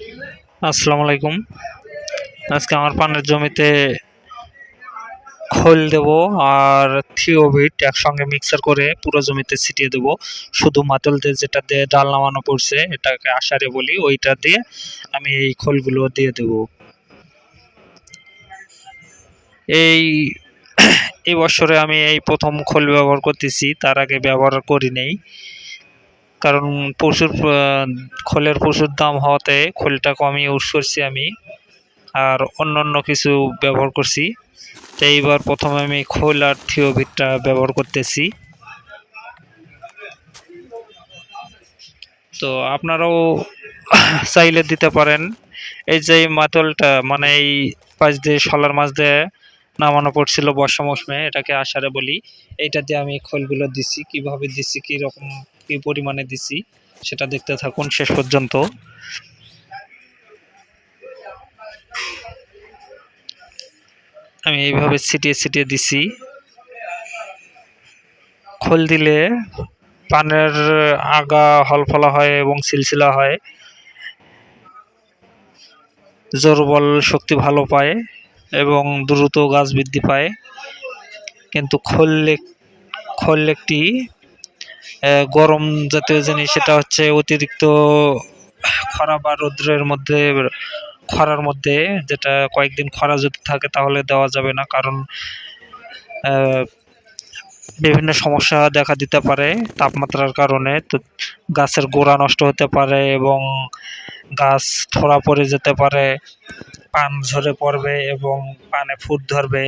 আসসালামু আলাইকুম। আজকে আমার পানের জমিতে খোল দেব আর থিওভিট একসঙ্গে মিক্সার করে পুরো জমিতে ছিটিয়ে দেব। শুধু মাতল দিয়ে যেটা দিয়ে ডাল নামানো পড়ছে, এটাকে আষাঢ়ে বলি, ওইটা দিয়ে আমি এই খোলগুলো দিয়ে দেব। এই এই বছরে আমি এই প্রথম খোল ব্যবহার করতেছি, তার আগে ব্যবহার করি নেই। কারণ পশুর খোলের প্রচুর দাম হওয়াতে খোলটা কমিয়ে ইউজ করছি আমি। আর অন্যান্য কিছু ব্যবহার করছি। তো এইবার প্রথমে আমি খোল আর থিওভিটটা ব্যবহার করতেছি। তো আপনারাও চাইলে দিতে পারেন। এই যে মাতলটা মানে এই পাশ দিয়ে, শলার মাছ দিয়ে নামানো পড়ছিল বর্ষা মৌসুমে, এটাকে আষাঢ়ে বলি। এইটা দিয়ে আমি খোলগুলো দিছি, কীভাবে দিছি কি রকম কি পরিমাণে দিছি, সেটা দেখতে থাকুন শেষ পর্যন্ত। আমি এইভাবে ছিটিয়ে ছিটিয়ে দিছি। খোল দিলে পানের আগা হলফলা হয় এবং সিলসিলা হয়। জোর বল শক্তি ভালো পায় এবং দ্রুত গাছ বৃদ্ধি পায়। কিন্তু খোল খোল একটি গরম জাতীয় জিনিস, সেটা হচ্ছে অতিরিক্ত খরা বা রৌদ্রের মধ্যে, খরার মধ্যে, যেটা কয়েকদিন খরা যদি থাকে তাহলে দেওয়া যাবে না, কারণ বিভিন্ন সমস্যা দেখা দিতে পারে তাপমাত্রার কারণে। তো গাছের গোড়া নষ্ট হতে পারে এবং গাছ থোড়া পড়ে যেতে পারে, পান ঝরে পড়বে এবং পানে ফুট ধরবে,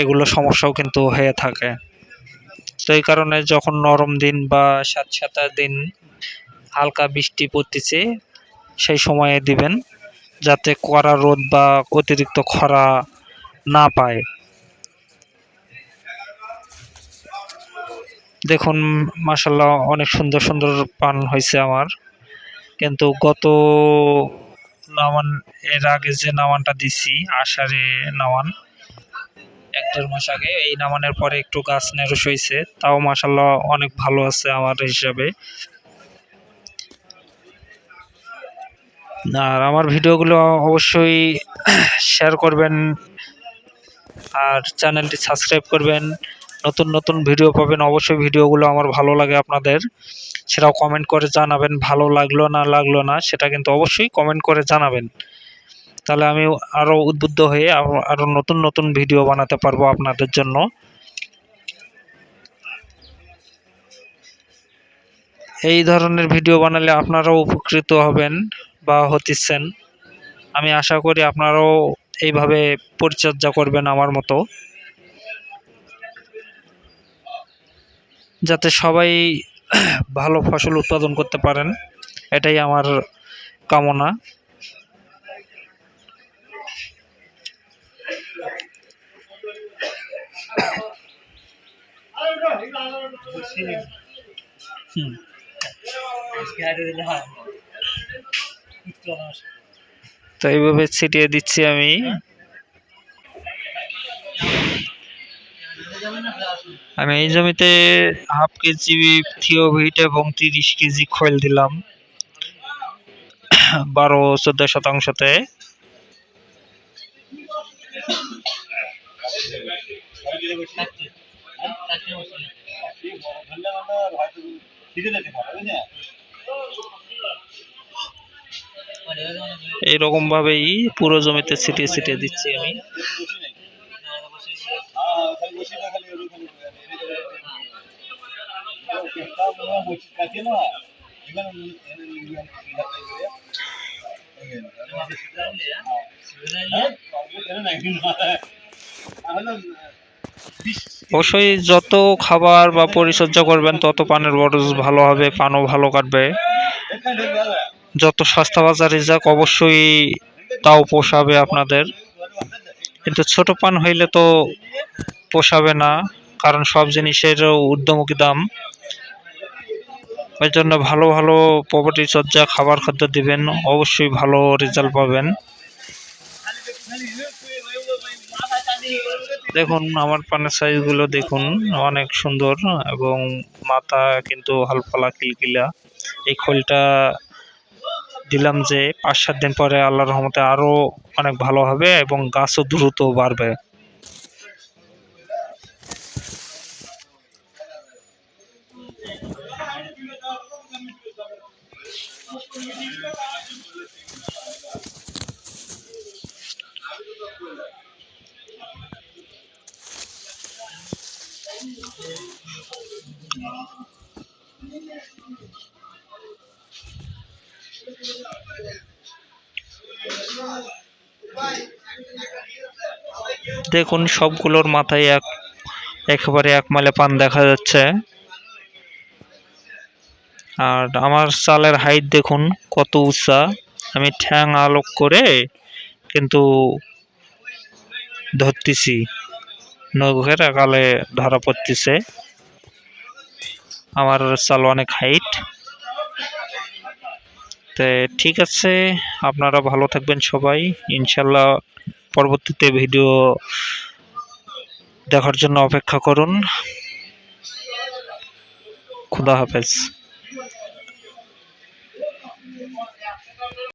এগুলো সমস্যাও কিন্তু হয়ে থাকে। তো এই কারণে যখন নরম দিন বা স্যাঁতস্যাঁতে দিন, হালকা বৃষ্টি পড়তেছে, সেই সময়ে দিবেন, যাতে কড়া রোদ বা অতিরিক্ত খরা না পায়। দেখুন মাসাল্লাহ অনেক সুন্দর সুন্দর পান হয়েছে আমার। কিন্তু গত নামান, এর আগে যে নামানটা দিছি, আষাঢ়ে নামান এক দেড় মাস আগে এই নামানের পরে একটু গাছ নেরস হয়েছে তাও মাসাল্লাহ অনেক ভালো আছে আমার হিসাবে। আর আমার ভিডিওগুলো অবশ্যই শেয়ার করবেন আর চ্যানেলটি সাবস্ক্রাইব করবেন। নতুন নতুন ভিডিও পাবেন, অবশ্যই ভিডিওগুলো আমার ভালো লাগে আপনাদের। সেটাও কমেন্ট করে জানাবেন, ভালো লাগল না লাগল না, সেটা কিন্তু অবশ্যই কমেন্ট করে জানাবেন। তাহলে আমি আরও উদ্বুদ্ধ হয়ে আরও- নতুন নতুন ভিডিও বানাতে পারব আপনাদের জন্য। এই ধরনের ভিডিও বানালে আপনারাও উপকৃত হবেন বা হতেছেন আমি আশা করি আপনারাও এইভাবে পরিচর্যা করবেন আমার মতো। যাতে সবাই ভালো ফসল উৎপাদন করতে পারেন, এটাই আমার কামনা। তো এইভাবে ছিটিয়ে দিচ্ছি আমি। আমি এই জমিতে হাফ কেজি থিওভিট এবং তিরিশ কেজি খৈল দিলাম। বারো চোদ্দ শতাংশতে। এইরকম ভাবেই পুরো জমিতে ছিটিয়ে ছিটিয়ে দিচ্ছি আমি। অবশ্যই যত খাবার বা পরিচর্যা করবেন, তত পানের বরজ ভালো হবে, পানও ভালো কাটবে। যত সস্তা বাজারে যাক অবশ্যই তাও পোষাবে আপনাদের। কিন্তু ছোট পান হইলে তো পোষাবে না, কারণ সব জিনিসের ঊর্ধ্বমুখী দাম। ওই জন্য ভালো ভালো পরিচর্যা খাবার খাদ্য দিবেন, অবশ্যই ভালো রেজাল্ট পাবেন। দেখুন, আমার পানের সাইজগুলো দেখুন, অনেক সুন্দর এবং মাথা কিন্তু হালফালা কিলকিলা। এই খোলটা দিলাম যে পাঁচ সাত দিন পরে আল্লাহর রহমতে আরও অনেক ভালো হবে এবং গাছও দ্রুত বাড়বে। দেখুন, সবগুলোর মাথায় এক, একেবারে এক মালে পান দেখা যাচ্ছে। আর আমার চালের হাইট দেখুন, কত উঁচা। আমি ঠ্যাং আলোক করে কিন্তু ধরতেছি। নৌকের আকালে ধরা পড়তেছে। আমার চাল অনেক হাইট তো ঠিক আছে, আপনারা ভালো থাকবেন সবাই। ইনশাল্লাহ পরবর্তীতে ভিডিও দেখার জন্য অপেক্ষা করুন। খুদা হাফেজ।